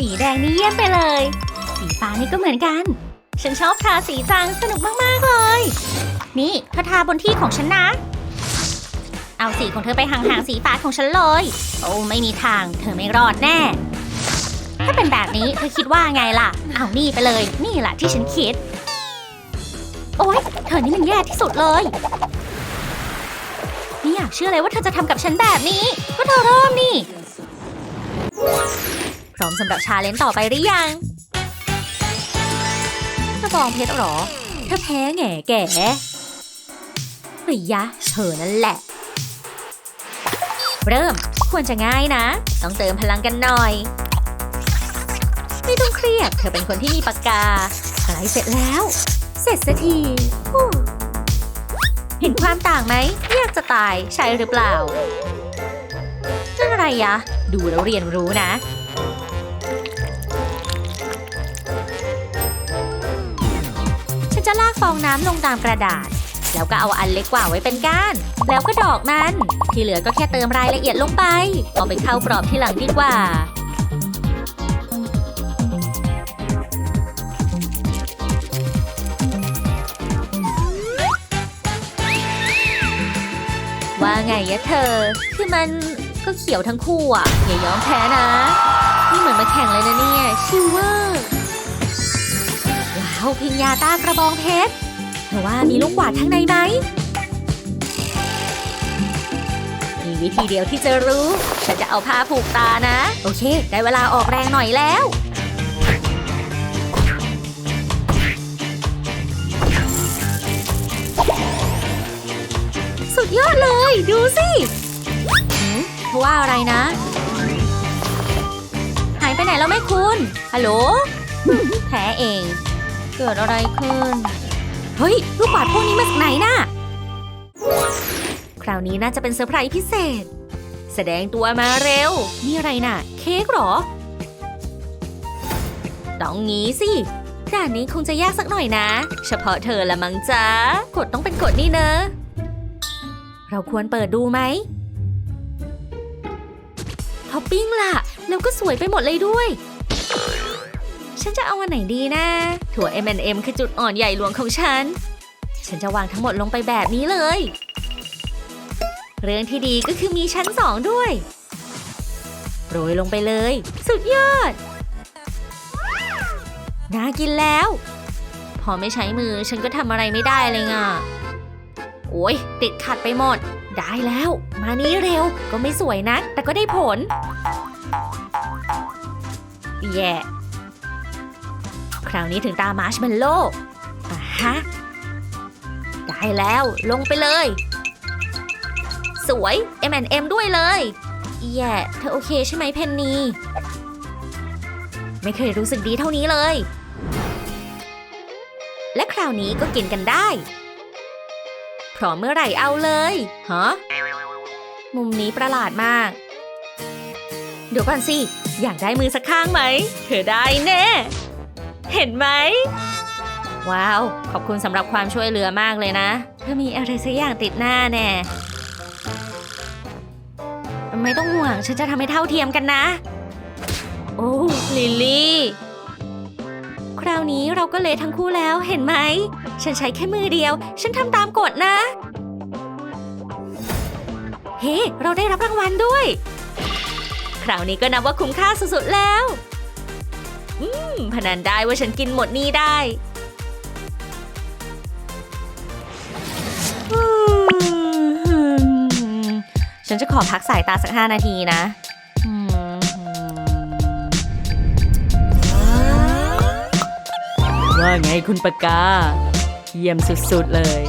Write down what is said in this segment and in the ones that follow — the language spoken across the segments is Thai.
สีแดงนี่เยี่ยมไปเลย สีฟ้านี่ก็เหมือนกัน ฉันชอบทาสีจังสนุกมาก ๆ เลย นี่เธอทาบนที่ของฉันนะ เอาสีของเธอไปห่างๆสีฟ้าของฉันเลย โอ้ไม่มีทางเธอไม่รอดแน่ ถ้าเป็นแบบนี้เธอคิดว่าไงล่ะ เอานี่ไปเลย นี่แหละที่ฉันคิด โอ๊ยเธอนี่มันแย่ที่สุดเลยไม่อยากเชื่อเลยว่าเธอจะทำกับฉันแบบนี้ก็เธอเริ่มนี่ ร้อมสำหรับชาเลนจ์ต่อไปหรือยังกระบองเพชรหรอเธอแพ้แง่แก่หรือยะเธอนั่นแหละ เริ่มควรจะง่ายนะ ต้องเติมพลังกันหน่อย ไม่ต้องเครียด เธอเป็นคนที่มีปากกาใกล้เสร็จแล้ว เสร็จสักทีเห็นความต่างไหมอยากจะตายใช่หรือเปล่านั่นอะไรยะ ดูแล้วเรียนรู้นะ ฉันจะลากฟองน้ำลงตามกระดาษ แล้วก็เอาอันเล็กกว่าไว้เป็นก้าน แล้วก็ดอกมันที่เหลือก็แค่เติมรายละเอียดลงไป เอาไปเข้ากรอบที่หลังดีกว่าว่าไงยะเธอ คือมันก็เขียวทั้งคู่อะ อย่ายอมแพ้นะ นี่เหมือนมาแข่งเลยนะเนี่ย ชิวเวอร์ ว้าพิญญาตากระบองเพชรแต่ว่ามีลูกกวาดข้างในไหม มีวิธีเดียวที่จะรู้ ฉันจะเอาผ้าผูกตานะ โอเค ได้เวลาออกแรงหน่อยแล้ว สุดยอดเลย ดูสิเพราะว่าอะไรนะ หายไปไหนแล้วแม่คุณ ฮัลโหล แพ้เอง เกิดอะไรขึ้น เฮ้ย ลูกบาศก์พวกนี้มาจากไหนน่ะ คราวนี้น่าจะเป็นเซอร์ไพรส์พิเศษ แสดงตัวมาเร็ว นี่อะไรน่ะ เค้กหรอ ต้องงี้สิด่านนี้คงจะยากสักหน่อยนะ เฉพาะเธอละมั้งจ้ากฎต้องเป็นกฎนี่เนอะ เราควรเปิดดูไหมท็อปปิ้งล่ะ แล้วก็สวยไปหมดเลยด้วย ฉันจะเอาอันไหนดีนะ ถั่ว M&M คือจุดอ่อนใหญ่หลวงของฉัน ฉันจะวางทั้งหมดลงไปแบบนี้เลย เรื่องที่ดีก็คือมีชั้นสองด้วย โรยลงไปเลย สุดยอด น่ากินแล้ว พอไม่ใช้มือฉันก็ทำอะไรไม่ได้เลยง่ะโอ้ยติดขัดไปหมด ได้แล้ว มานี้เร็วก็ไม่สวยนะ แต่ก็ได้ผล แย่ คราวนี้ถึงตามาร์ชเมลโล่อะฮะ ได้แล้วลงไปเลย สวย M&M ด้วยเลยแย่เธอโอเคใช่ไหมเพนนีไม่เคยรู้สึกดีเท่านี้เลย และคราวนี้ก็กินกันได้ พร้อมเมื่อไหร่เอาเลยฮะมุมนี้ประหลาดมาก เดี๋ยวก่อนสิ อยากได้มือสักข้างไหม เธอได้แน่ เห็นไหม ว้าว ขอบคุณสำหรับความช่วยเหลือมากเลยนะ เธอมีอะไรสักอย่างติดหน้าแน่ ไม่ต้องห่วง ฉันจะทำให้เท่าเทียมกันนะ โอ้ ลิลลี่ คราวนี้เราก็เละทั้งคู่แล้วเห็นไหม ฉันใช้แค่มือเดียว ฉันทำตามกฎนะ เฮ้ เราได้รับรางวัลด้วย คราวนี้ก็นับว่าคุ้มค่าสุดๆแล้ว อืมพนันได้ว่าฉันกินหมดนี่ได้ฉันจะขอพักสายตาสักห้านาทีนะอืมว่าไงคุณปากกา เยี่ยมสุดๆเลย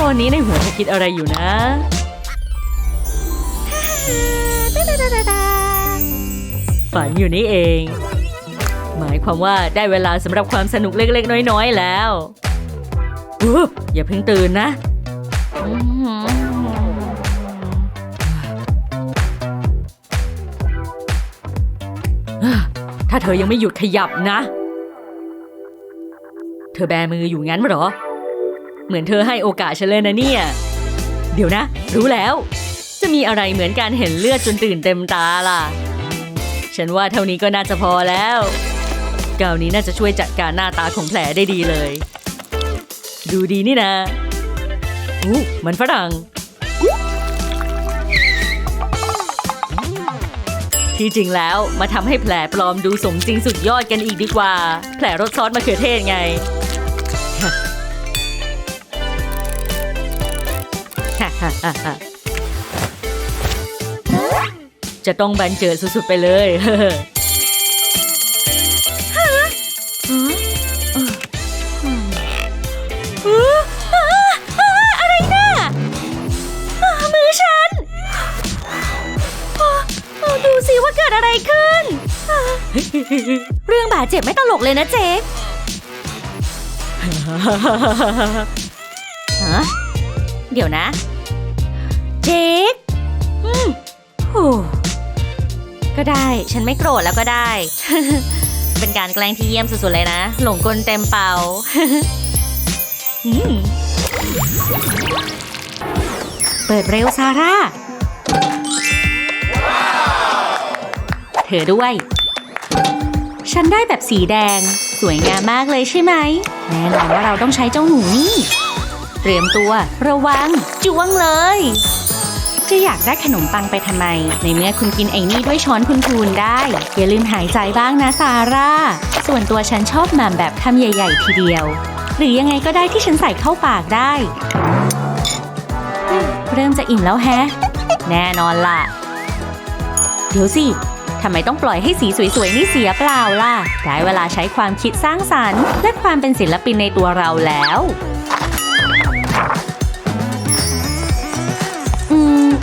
ตอนนี้ในหัวเธอคิดอะไรอยู่นะ ฝันอยู่นี่เอง หมายความว่าได้เวลาสำหรับความสนุกเล็กๆ น้อยๆ แล้วอย่าเพิ่งตื่นนะถ้าเธอยังไม่หยุดขยับนะ เธอแบมืออยู่งั้นหรอ เหมือนเธอให้โอกาสฉันเลยนะเนี่ย เดี๋ยวนะ รู้แล้ว จะมีอะไรเหมือนการเห็นเลือดจนตื่นเต็มตาล่ะ ฉันว่าเท่านี้ก็น่าจะพอแล้วกาวนี้น่าจะช่วยจัดการหน้าตาของแผลได้ดีเลย ดูดีนี่นะอู้มันฝรั่ง ที่จริงแล้วมาทำให้แผลปลอมดูสมจริงสุดยอดกันอีกดีกว่า แผลรสซอสมะเขือเทศไง จะต้องบันเจิดสุดๆไปเลยอะไรน่ะอ่ามือฉันดูสิว่าเกิดอะไรขึ้น เรื่องบาดเจ็บไม่ตลกเลยนะเจ๊เดี๋ยวนะ เจ๊ก อืมโอ้ ก็ได้ ฉันไม่โกรธแล้วก็ได้ เป็นการแกล้งที่เยี่ยมสุดๆเลยนะ หลงกลเต็มเป่าเปิดเร็วซาร่า เธอด้วย ฉันได้แบบสีแดง สวยงามมากเลยใช่ไหม แน่นอนว่าเราต้องใช้เจ้าหนูนี่ เตรียมตัว ระวังจ้วงเลย จะอยากได้ขนมปังไปทำไม ในเมื่อคุณกินไอ้นี่ด้วยช้อนพูนๆได้ อย่าลืมหายใจบ้างนะซาร่า ส่วนตัวฉันชอบหม่ำแบบคำใหญ่ ๆ ทีเดียว หรือยังไงก็ได้ที่ฉันใส่เข้าปากได้ เริ่มจะอิ่มแล้วแฮะ แน่นอนล่ะ เดี๋ยวสิทำไมต้องปล่อยให้สีสวยๆนี่เสียเปล่าล่ะ ได้เวลาใช้ความคิดสร้างสรรค์ และความเป็นศิลปินในตัวเราแล้ว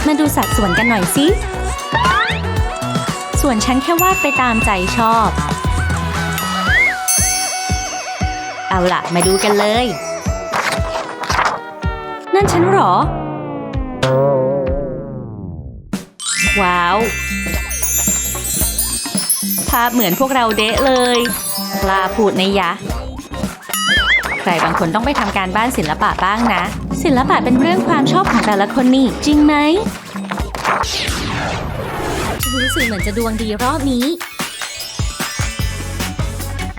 มาดูสัดส่วนกันหน่อยสิส่วนฉันแค่วาดไปตามใจชอบ เอาล่ะ มาดูกันเลย นั่นฉันหรอ ว้าว ภาพเหมือนพวกเราเดะเลยกล้าพูดในะยะ ใครบางคนต้องไปทำการบ้านศิลปะบ้างนะ ศิลปะเป็นเรื่องความชอบของแต่ละคนนี่ จริงไหมรู้สึกเหมือนจะดวงดีรอบนี้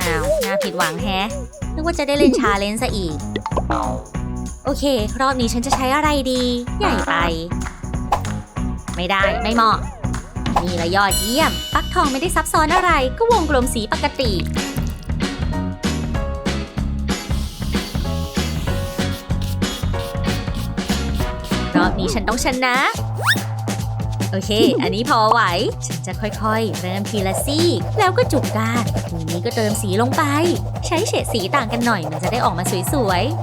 อ้าว น่าผิดหวังแฮะ นึกว่าจะได้เล่นชาเลนจ์ซะอีก โอเค รอบนี้ฉันจะใช้อะไรดี ใหญ่ไป ไม่ได้ ไม่เหมาะ นี่ละยอดเยี่ยม ปักทองไม่ได้ซับซ้อนอะไร ก็วงกลมสีปกติ อบนี้ฉันต้องชนะ โอเค อันนี้พอไหว ฉันจะค่อยๆ เริ่มทีละซี่ แล้วก็จุกก้านทีนี้ก็เติมสีลงไป ใช้เฉดสีต่างกันหน่อย มันจะได้ออกมาสวยๆ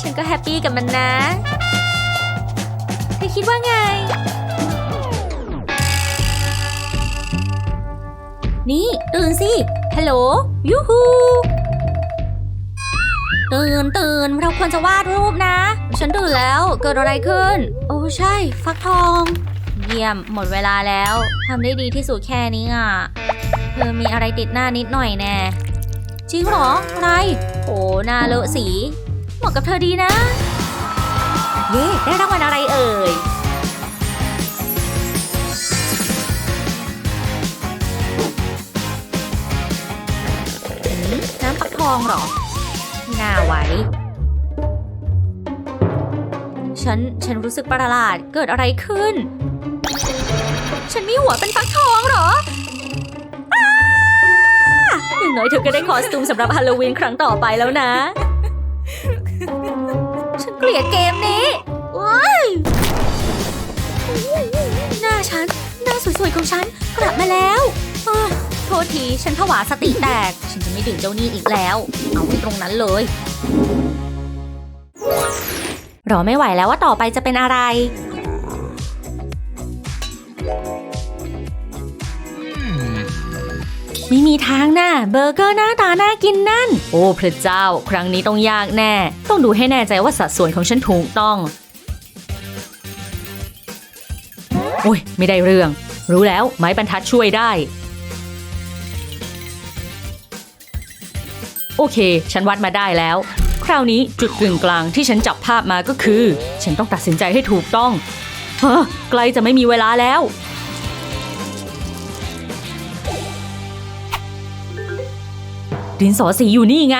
ฉันก็แฮปปี้กับมันนะ เธอคิดว่าไงนี่ ตื่นสิ ฮัลโหล ยูฮู ตื่นตื่นเราควรจะวาดรูปนะ ฉันตื่นแล้วเกิดอะไรขึ้น โอ้ใช่ ฟักทอง เยี่ยมหมดเวลาแล้วทำได้ดีที่สุดแค่นี้อะเธอมีอะไรติดหน้านิดหน่อยแน่จริงหรออะไรโอ้หน้าเลอะสีเหมาะกับเธอดีนะ เย่ได้รางวัลอะไรเอ่ยน้ำปักทองหรอ หน้าไว้ ฉัน ฉันรู้สึกประหลาด เกิดอะไรขึ้น ฉันมีหัวเป็นฟักทองเหรออย่างน้อยเธอก็ได้คอสตูมสำหรับฮาโลวีนครั้งต่อไปแล้วนะ ฉันเกลียดเกมนี้โอ๊ยหน้าฉัน หน้าสวยๆของฉันกลับมาแล้วอ ษที ฉันผวาสติแตก ฉันจะไม่ดื่มเจ้านี่อีกแล้ว เอาไว้ตรงนั้นเลย รอไม่ไหวแล้วว่าต่อไปจะเป็นอะไร ไม่มีทางน่ะเบอร์เกอร์หน้าตาน่ากินนั่น โอ้พระเจ้า ครั้งนี้ต้องยากแน่ ต้องดูให้แน่ใจว่าสัดส่วนของฉันถูกต้อง โอ้ยไม่ได้เรื่อง รู้แล้วไม้บรรทัดช่วยได้ โอเค ฉันวัดมาได้แล้ว คราวนี้จุดกึ่งกลางที่ฉันจับภาพมาก็คือ ฉันต้องตัดสินใจให้ถูกต้องเฮ้อใกล้จะไม่มีเวลาแล้ว ดินสอสีอยู่นี่ไง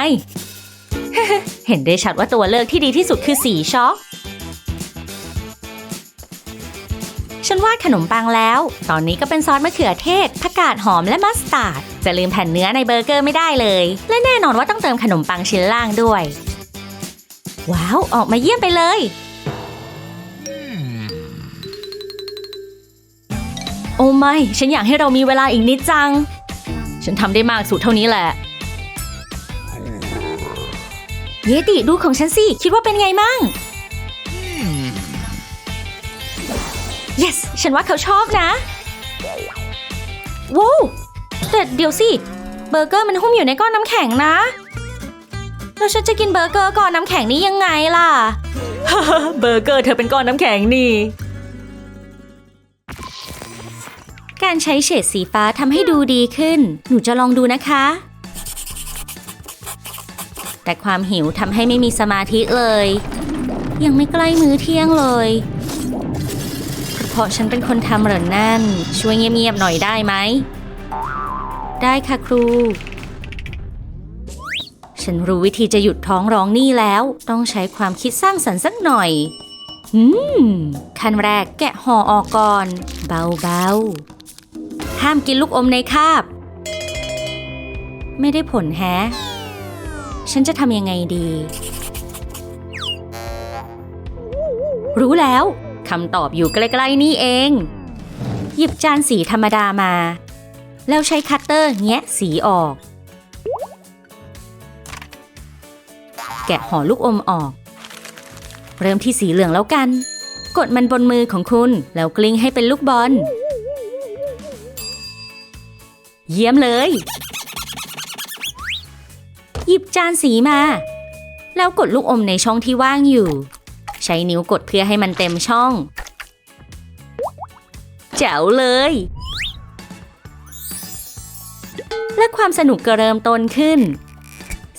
เห็นได้ชัดว่าตัวเลือกที่ดีที่สุดคือสีช็อก นวาดขนมปังแล้ว ตอนนี้ก็เป็นซอสมะเขือเทศผักกาดหอมและมัสตาร์ด จะลืมแผ่นเนื้อในเบอร์เกอร์ไม่ได้เลย และแน่นอนว่าต้องเติมขนมปังชิ้นล่างด้วย ว้าว ออกมาเยี่ยมไปเลยโอ้ไม่ ฉันอยากให้เรามีเวลาอีกนิดจัง ฉันทำได้มากสุดเท่านี้แหละ เยติดูของฉันสิ คิดว่าเป็นไงมั่ง yes ฉันว่าเขาชอบนะว้าวแต่เดี๋ยวสิ เบอร์เกอร์มันหุ้มอยู่ในก้อนน้ำแข็งนะ แล้วฉันจะกินเบอร์เกอร์ก้อนน้ำแข็งนี้ยังไงล่ะ เบอร์เกอร์เธอเป็นก้อนน้ำแข็งนี่ การใช้เฉดสีฟ้าทำให้ดูดีขึ้น หนูจะลองดูนะคะ แต่ความหิวทำให้ไม่มีสมาธิเลย ยังไม่ใกล้มื้อเที่ยงเลย ราะฉันเป็นคนทำเหรอนั่น ช่วยเงียบๆหน่อยได้ไหม ได้ค่ะครู ฉันรู้วิธีจะหยุดท้องร้องนี่แล้ว ต้องใช้ความคิดสร้างสรรค์สักหน่อยอืมขั้นแรกแกะห่อออกก่อน เบาๆ ห้ามกินลูกอมในคาบ ไม่ได้ผลแฮะ ฉันจะทำยังไงดี รู้แล้ว คำตอบอยู่ใกล้ๆนี่เอง หยิบจานสีธรรมดามา แล้วใช้คัตเตอร์แงะสีออก แกะห่อลูกอมออก เริ่มที่สีเหลืองแล้วกัน กดมันบนมือของคุณแล้วกลิ้งให้เป็นลูกบอล เยี่ยมเลย หยิบจานสีมา แล้วกดลูกอมในช่องที่ว่างอยู่ ใช้นิ้วกดเพื่อให้มันเต็มช่อง แจ๋วเลย และความสนุกก็เริ่มต้นขึ้น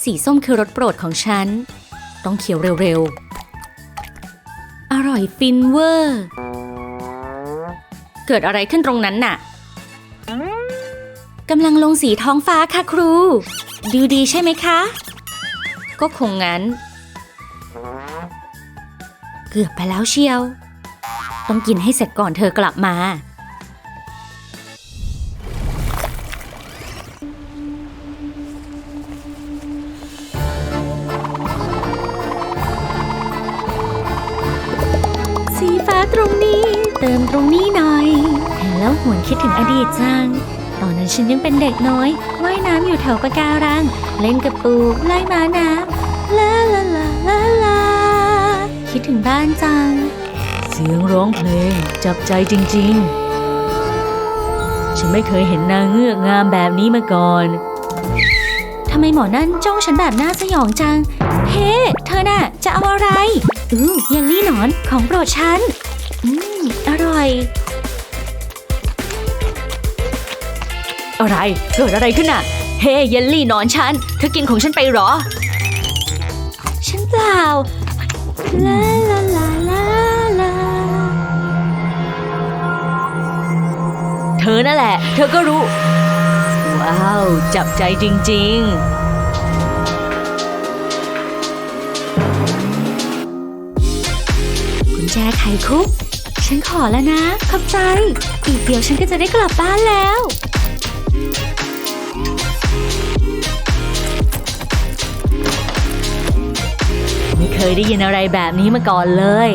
สีส้มคือรสโปรดของฉัน ต้องเคี้ยวเร็วๆ อร่อยฟินเวอร์ เกิดอะไรขึ้นตรงนั้นน่ะกำลังลงสีท้องฟ้าค่ะครู ดูดีใช่ไหมคะ ก็คงงั้น เกือบไปแล้วเชียว ต้องกินให้เสร็จก่อนเธอกลับมา สีฟ้าตรงนี้ เติมตรงนี้หน่อยเห็นแล้วหวนคิดถึงอดีตจัง ตอนนั้นฉันยังเป็นเด็กน้อยว่ายน้ำอยู่แถวปะการัง เล่นกับปูไล่มาน้ำลาลาลาลาลา คิดถึงบ้านจัง เสียงร้องเพลงจับใจจริงๆ ฉันไม่เคยเห็นนางเงือกงามแบบนี้มาก่อน ทำไมหมอนั่นจ้องฉันแบบน่าสยองจัง เฮ้ เธอน่ะ จะเอาอะไร อือเยลลี่หนอนของโปรดฉัน อืม อร่อย อะไรเกิดอะไรขึ้นน่ะ เฮ้ เยลลี่นอนฉัน เธอกินของฉันไปเหรอ ฉันเปล่า ลาลาลาลาลาเธอนั่นแหละ เธอก็รู้ ว้าว จับใจจริงกุญแจไขคุก ฉันขอแล้วนะ ขอบใจ อีกเดียวฉันก็จะได้กลับบ้านแล้ว เคยได้ยินอะไรแบบนี้มาก่อนเลย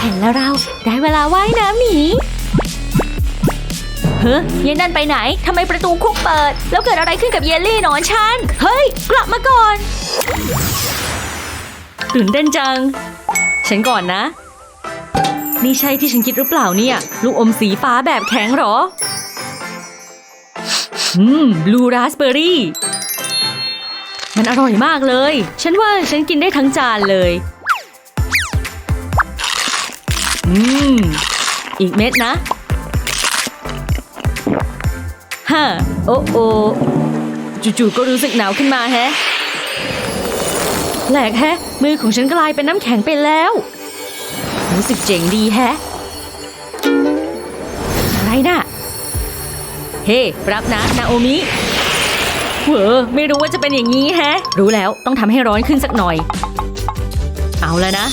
เห็นแล้วเราได้เวลาว่ายน้ำหนีเฮ้ยยายนั่นไปไหนทำไมประตูคุกเปิด แล้วเกิดอะไรขึ้นกับเยลลี่หนอนฉัน เฮ้ย กลับมาก่อน ตื่นเต้นจัง ฉันก่อนนะ นี่ใช่ที่ฉันคิดหรือเปล่าเนี่ย ลูกอมสีฟ้าแบบแข็งหรอ อืม บลูราสเบอร์รี่ มันอร่อยมากเลย ฉันว่าฉันกินได้ทั้งจานเลย อืม อีกเม็ดนะฮะโอ้โอจู่ๆก็รู้สึกหนาวขึ้นมาแฮะแหลกแฮะ มือของฉันกลายเป็นน้ำแข็งไปแล้ว รู้สึกเจ๋งดีแฮะ อะไรน่ะ เฮ้ รับนะ นาโอมิ เวอไม่รู้ว่าจะเป็นอย่างนี้แฮะ รู้แล้วต้องทำให้ร้อนขึ้นสักหน่อย เอาแล้วนะ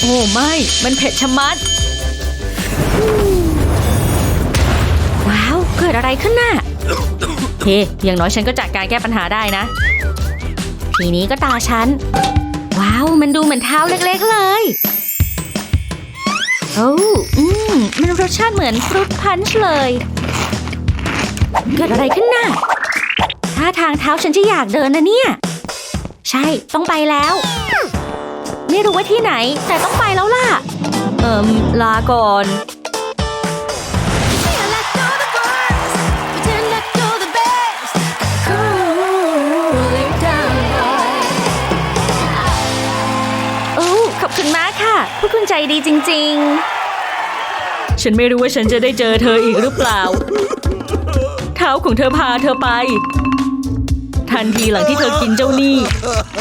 โอ้ไม่ มันเผ็ดชะมัด ว้าว เกิดอะไรขึ้นน่ะเฮ้อย่างน้อยฉันก็จัดการแก้ปัญหาได้นะ ทีนี้ก็ตาฉัน ว้าว มันดูเหมือนเท้าเล็กๆเลย โอ้อืมมันรสชาติเหมือนฟรุตพันช์เลย เกิดอะไรขึ้นน่ะท่าทางเท้าฉันจะอยากเดินนะเนี่ย ใช่ต้องไปแล้ว ไม่รู้ว่าที่ไหน แต่ต้องไปแล้วล่ะ เอิมลาก่อน พวกคุณใจดีจริงฉันไม่รู้ว่าฉันจะได้เจอเธออีกหรือเปล่า เท้าของเธอพาเธอไป ทันทีหลังที่เธอกินเจ้านี่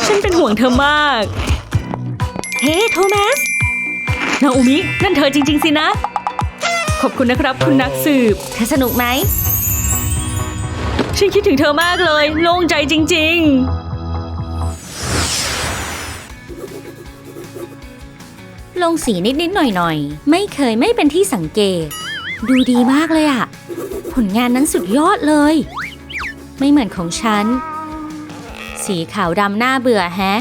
ฉันเป็นห่วงเธอมากๆเฮ้โทมัส นาอุมิ นั่นเธอจริง ๆ สินะ ขอบคุณนะครับคุณนักสืบ เธอสนุกไหม ฉันคิดถึงเธอมากเลย โล่งใจจริง ลงสีนิดๆหน่อยๆไม่เคยไม่เป็นที่สังเกต ดูดีมากเลยอะผลงานนั้นสุดยอดเลย ไม่เหมือนของฉัน สีขาวดำหน้าเบื่อแฮะ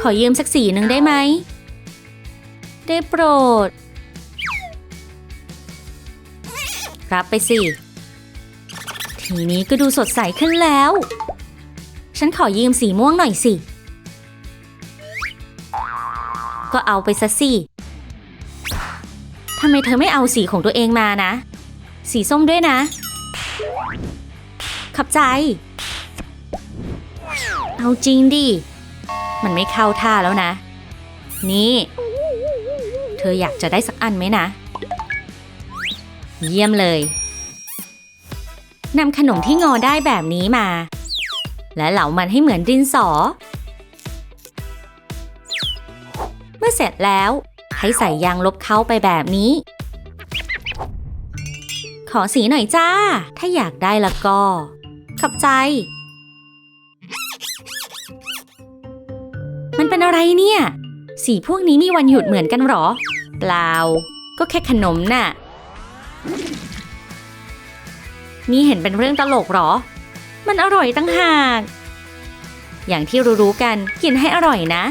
ขอยืมสักสีหนึ่งได้ไหม ได้โปรด รับไปสิ ทีนี้ก็ดูสดใสขึ้นแล้ว ฉันขอยืมสีม่วงหน่อยสิ ก็เอาไปซะสิทำไมเธอไม่เอาสีของตัวเองมานะ สีส้มด้วยนะ ขับใจ เอาจริงดิ มันไม่เข้าท่าแล้วนะ นี่ เธออยากจะได้สักอันไหมนะ เยี่ยมเลยนำขนมที่งอได้แบบนี้มา และเหลามันให้เหมือนดินสอ มื่อเสร็จแล้ว ให้ใส่ยางลบเข้าไปแบบนี้ ขอสีหน่อยจ้า ถ้าอยากได้ล้วก็ ขอบใจ มันเป็นอะไรเนี่ย สีพวกนี้มีวันหยุดเหมือนกันหรอ เปล่า ก็แค่ขนมน่ะ นี่เห็นเป็นเรื่องตลกหรอ มันอร่อยตั้งหาก อย่างที่รู้ๆกันกินให้อร่อยนะ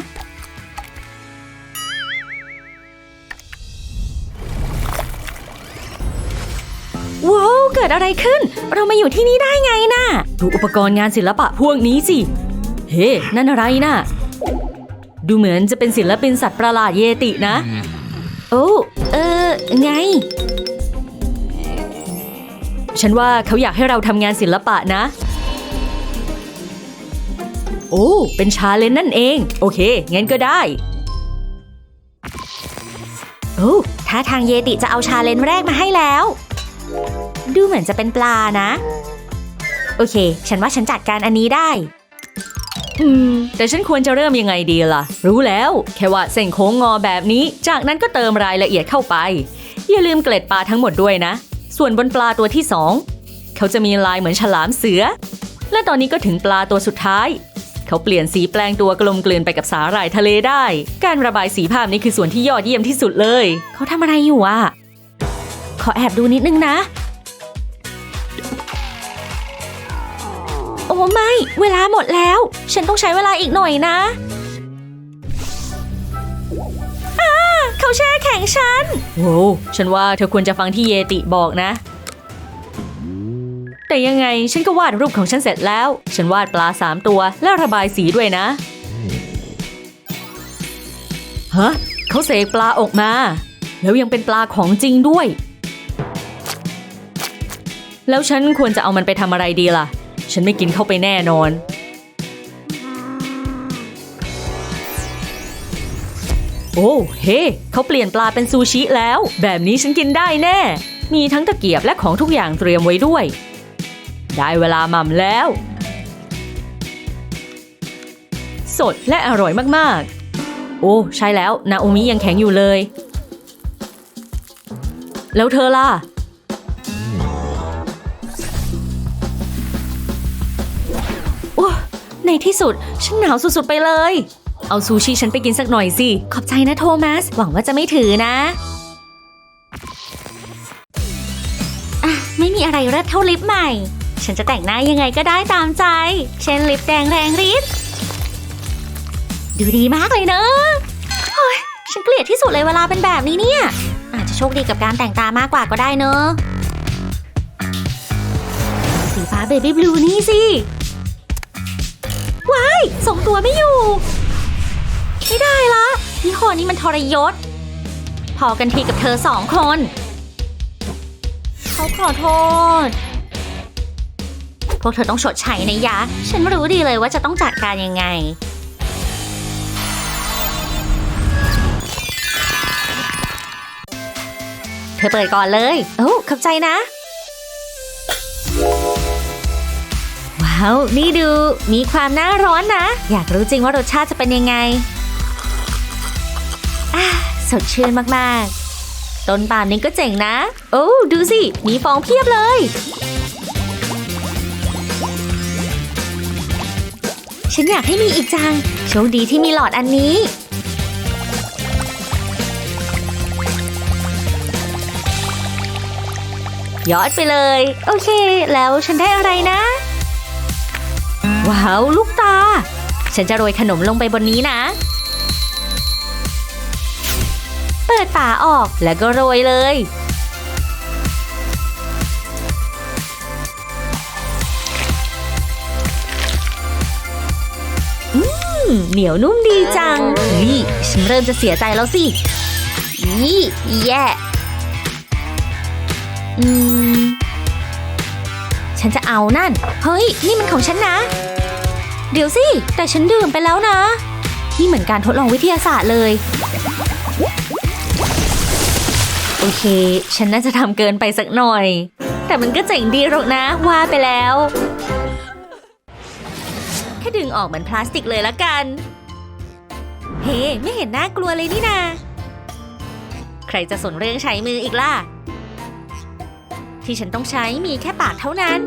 ว้าวเกิดอะไรขึ้น เรามาอยู่ที่นี่ได้ไงน่ะๆดูอุปกรณ์งานศิลปะพวกนี้สิ เฮ้ นั่นอะไรน่ะ ดูเหมือนจะเป็นศิลปินสัตว์ประหลาดเยตินะ โอ้เออ ไง ฉันว่าเขาอยากให้เราทำงานศิลปะนะ โอ้ เป็นชาเลนจ์นั่นเอง โอเค งั้นก็ได้โอ้ท่าทางเยติจะเอาชาเลนจ์แรกมาให้แล้ว ดูเหมือนจะเป็นปลานะ โอเค ฉันว่าฉันจัดการอันนี้ได้ อืม แต่ฉันควรจะเริ่มยังไงดีล่ะ รู้แล้ว แค่ว่าเส้นโค้งงอแบบนี้ จากนั้นก็เติมรายละเอียดเข้าไป อย่าลืมเกล็ดปลาทั้งหมดด้วยนะ ส่วนบนปลาตัวที่สองเขาจะมีลายเหมือนฉลามเสือ และตอนนี้ก็ถึงปลาตัวสุดท้าย เขาเปลี่ยนสีแปลงตัวกลมกลืนไปกับสาหร่ายทะเลได้ การระบายสีภาพนี้คือส่วนที่ยอดเยี่ยมที่สุดเลย เขาทำอะไรอยู่อะ ขอแอบดูนิดนึงนะ โอ้ไม่ เวลาหมดแล้ว ฉันต้องใช้เวลาอีกหน่อยนะอ้าเขาแช่แข็งฉันโว้วฉันว่าเธอควรจะฟังที่เยติบอกนะ แต่ยังไงฉันก็วาดรูปของฉันเสร็จแล้ว ฉันวาดปลาสามตัวและระบายสีด้วยนะฮะเขาเสกปลาออกมา แล้วยังเป็นปลาของจริงด้วย แล้วฉันควรจะเอามันไปทำอะไรดีล่ะ ฉันไม่กินเข้าไปแน่นอน โอ้เฮ้เขาเปลี่ยนปลาเป็นซูชิแล้ว แบบนี้ฉันกินได้แน่ มีทั้งตะเกียบและของทุกอย่างเตรียมไว้ด้วย ได้เวลาหม่ำแล้ว สดและอร่อยมากๆ โอ้ใช่แล้ว นาโอมิยังแข็งอยู่เลย แล้วเธอล่ะ ในที่สุด ฉันหนาวสุดๆไปเลย เอาซูชิฉันไปกินสักหน่อยสิ ขอบใจนะโทมัส หวังว่าจะไม่ถือนะอะไม่มีอะไรเลิศเท่าลิปใหม่ ฉันจะแต่งหน้ายังไงก็ได้ตามใจ เช่นลิปแดงแรงฤทธิ์ดูดีมากเลยเนอะเฮ้ยฉันเกลียดที่สุดเลยเวลาเป็นแบบนี้เนี่ย อาจจะโชคดีกับการแต่งตามากกว่าก็ได้เนอะสีฟ้าเบบี้บลูนี่สิ ว้ายส่งตัวไม่อยู่ ไม่ได้ละยี่ห้อนี้มันทรยศ พอกันทีกับเธอสองคน เขาขอโทษ พวกเธอต้องชดใช้นะยะ ฉันรู้ดีเลยว่าจะต้องจัดการยังไง เธอเปิดก่อนเลย โอ้ขอบใจนะ ว้านี่ดู มีความน่าร้อนนะ อยากรู้จริงว่ารสชาติจะเป็นยังไงอะสดชื่นมากๆ ต้นปาล์มนี้ก็เจ๋งนะ โอ้ดูสิ มีฟองเพียบเลย ฉันอยากให้มีอีกจัง โชคดีที่มีหลอดอันนี้ ยอดไปเลย โอเค แล้วฉันได้อะไรนะ ว้าวลูกตา ฉันจะโรยขนมลงไปบนนี้นะ เปิดฝาออกแล้วก็โรยเลย อืม เหนียวนุ่มดีจังนี่ฉันเริ่มจะเสียใจแล้วสิยี่แย่อืม ฉันจะเอานั่น เฮ้ย นี่มันของฉันนะ เดี๋ยวสิ แต่ฉันดื่มไปแล้วนะ นี่เหมือนการทดลองวิทยาศาสตร์เลย โอเค ฉันน่าจะทำเกินไปสักหน่อย แต่มันก็เจ๋งดีหรอกนะว่าไปแล้ว แค่ดึงออกเหมือนพลาสติกเลยละกัน เฮ้ไม่เห็นน่ากลัวเลยนี่นาใครจะสนเรื่องใช้มืออีกล่ะ ที่ฉันต้องใช้มีแค่ปากเท่านั้น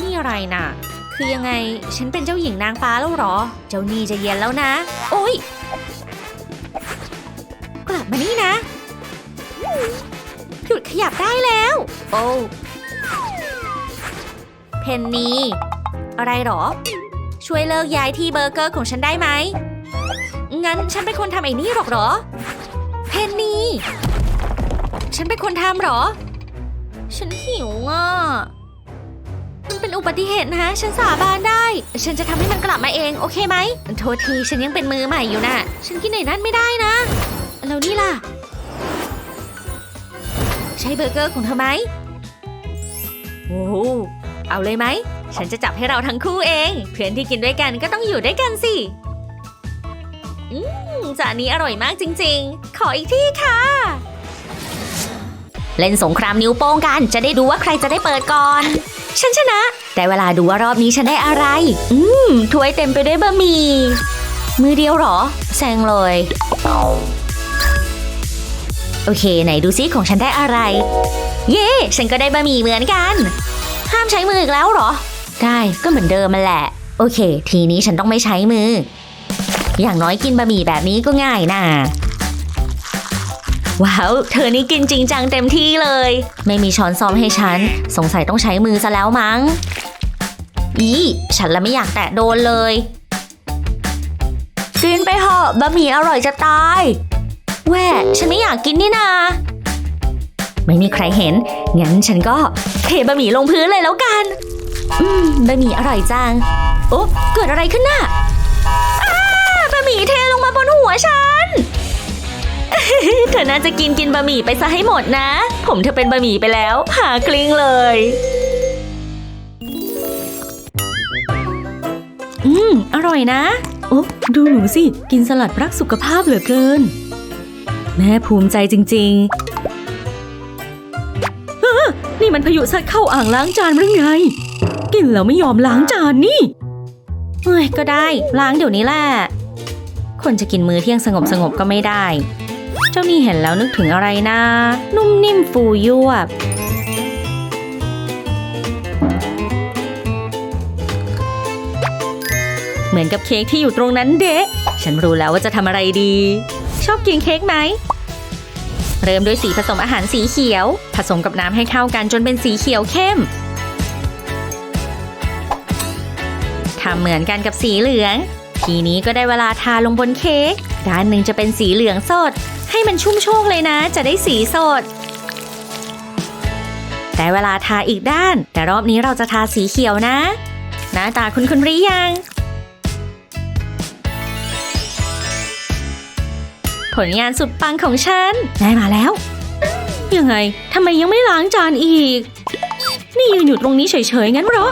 นี่อะไรน่ะ คือยังไง ฉันเป็นเจ้าหญิงนางฟ้าแล้วหรอ เจ้านี่จะเย็นแล้วนะ โอ้ย กลับมานี่นะ หยุดขยับได้แล้ว โอ้เพนนีอะไรหรอ ช่วยเลิกย้ายที่เบอร์เกอร์ของฉันได้ไหม งั้นฉันเป็นคนทำไอ้นี่หรอกหรอ เพนนีฉันเป็นคนทำหรอ ฉันหิวอะ อุบัติเหตุนะ ฉันสาบานได้ ฉันจะทำให้มันกลับมาเอง โอเคไหมโทษทีฉันยังเป็นมือใหม่อยู่น่ะฉันกินไหนนั่นไม่ได้นะ แล้วนี่ล่ะ ใช่เบอร์เกอร์ของเธอไหมโอ้เอาเลยไหม ฉันจะจับให้เราทั้งคู่เอง เพื่อนที่กินด้วยกันก็ต้องอยู่ด้วยกันสิอืมจานนี้อร่อยมากจริง ๆ ขออีกที่ค่ะ เล่นสงครามนิ้วโป้งกัน จะได้ดูว่าใครจะได้เปิดก่อน ฉันชนะ แต่เวลาดูว่ารอบนี้ฉันได้อะไร อืม ถ้วยเต็มไปด้วยบะหมี่ มือเดียวเหรอ แซงเลย โอเค ไหนดูซิของฉันได้อะไร เย่ฉันก็ได้บะหมี่เหมือนกัน ห้ามใช้มืออีกแล้วเหรอ ได้ก็เหมือนเดิมมันแหละ โอเค ทีนี้ฉันต้องไม่ใช้มือ อย่างน้อยกินบะหมี่แบบนี้ก็ง่ายน่ะ ว้าว เธอนี่กินจริงจังเต็มที่เลย ไม่มีช้อนซ้อมให้ฉัน สงสัยต้องใช้มือซะแล้วมั้ง อีฉันละไม่อยากแตะโดนเลย กินไปเถอะบะหมี่อร่อยจะตาย แหวะฉันไม่อยากกินนี่นา ไม่มีใครเห็น งั้นฉันก็เทบะหมี่ลงพื้นเลยแล้วกัน อืมบะหมี่อร่อยจัง โอ้เกิดอะไรขึ้นน่ะอ้าบะหมี่เทลงมาบนหัวฉัน เธอน่าจะกินกินบะหมี่ไปซะให้หมดนะ ผมเธอเป็นบะหมี่ไปแล้ว หากลิ้งเลย อืม อร่อยนะโอ้ดูหนูสิ กินสลัดรักสุขภาพเหลือเกิน แม่ภูมิใจจริงนี่มันพายุซัดเข้าอ่างล้างจานหรือไง กินแล้วไม่ยอมล้างจานนี่เฮ้ยก็ได้ ล้างเดี๋ยวนี้แหละคนจะกินมื้อเที่ยงสงบสงบๆก็ไม่ได้ เจ้านี่เห็นแล้วนึกถึงอะไรนะ นุ่มนิ่มฟูยวบ เหมือนกับเค้กที่อยู่ตรงนั้นเดะฉันรู้แล้วว่าจะทำอะไรดี ชอบกินเค้กไหม เริ่มด้วยสีผสมอาหารสีเขียว ผสมกับน้ำให้เข้ากันจนเป็นสีเขียวเข้มทำเหมือนกันกับสีเหลือง ทีนี้ก็ได้เวลาทาลงบนเค้ก ด้านหนึ่งจะเป็นสีเหลืองสด ให้มันชุ่มโชกเลยนะ จะได้สีสดได้เวลาทาอีกด้าน แต่รอบนี้เราจะทาสีเขียวนะ หน้าตาคุณคุณหรือยัง ผลงานสุดปังของฉัน ได้มาแล้ว ยังไงทำไมยังไม่ล้างจานอีก นี่ยืนอยู่ตรงนี้เฉยๆงั้นเหรอ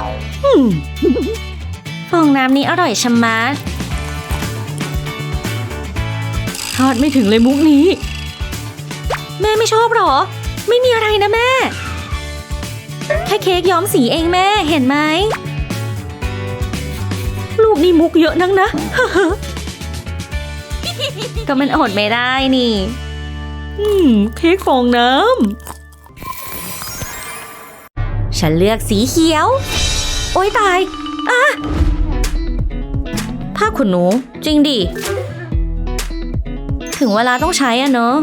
ฟองน้ำนี้อร่อยชะมัด คาดไม่ถึงเลยมุกนี้ แม่ไม่ชอบหรอ ไม่มีอะไรนะแม่ แค่เค้กย้อมสีเองแม่เห็นไหม ลูกนี่มุกเยอะนักนะ ก็มันอดไม่ได้นี่ อืม เค้กฟองน้ฉันเลือกสีเขียว โอ๊ยตาย อะผ้าขนหนู จริงดิ ถึงเวลาต้องใช้อะเนอะ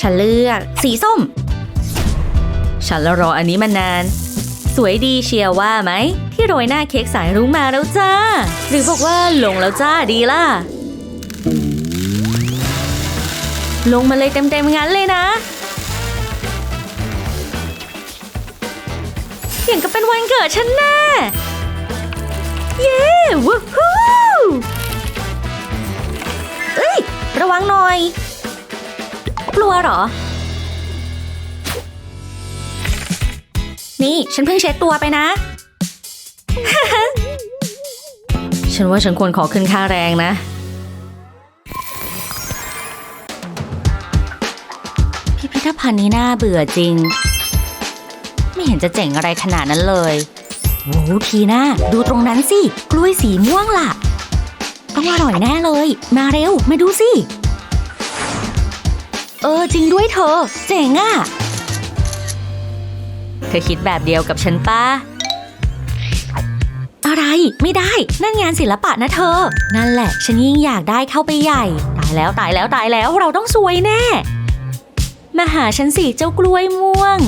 ฉันเลือก สีส้ม ฉันรออันนี้มานาน สวยดีเชียร์ว่าไหม ที่โรยหน้าเค้กสายรุ้งมาแล้วจ้า หรือบอกว่าลงแล้วจ้าดีล่ะ ลงมาเลยเต็มๆงั้นเลยนะอย่างกับเป็นวันเกิดฉันแน่ เย้วู้ฮู้ ระวังหน่อย กลัวเหรอ นี่ฉันเพิ่งเช็ดตัวไปนะ ฉันว่าฉันควรขอขึ้นค่าแรงนะพิพิธภัณฑ์นี้น่าเบื่อจริง ไม่เห็นจะเจ๋งอะไรขนาดนั้นเลยโว้ทีน่าดูตรงนั้นสิ กล้วยสีม่วงล่ะ ต้องอร่อยแน่เลย มาเร็ว มาดูสิ เออ จริงด้วยเธอ เจ๋งอะ่ะ เธอคิดแบบเดียวกับฉันป้าอะไรไม่ได้ นั่นงานศิลปะนะเธอ นั่นแหละ ฉันยิ่งอยากได้เข้าไปใหญ่ ตายแล้วตายแล้วตายแล้วเราต้องซวยแน่ มาหาฉันสิเจ้ากล้วยม่วง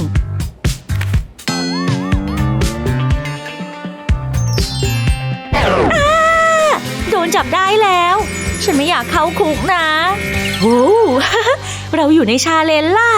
อ้า นจับได้แล้ว ฉันไม่อยากเข้าคุกนะโว้วเราอยู่ในชาเลนจ์ล่ะ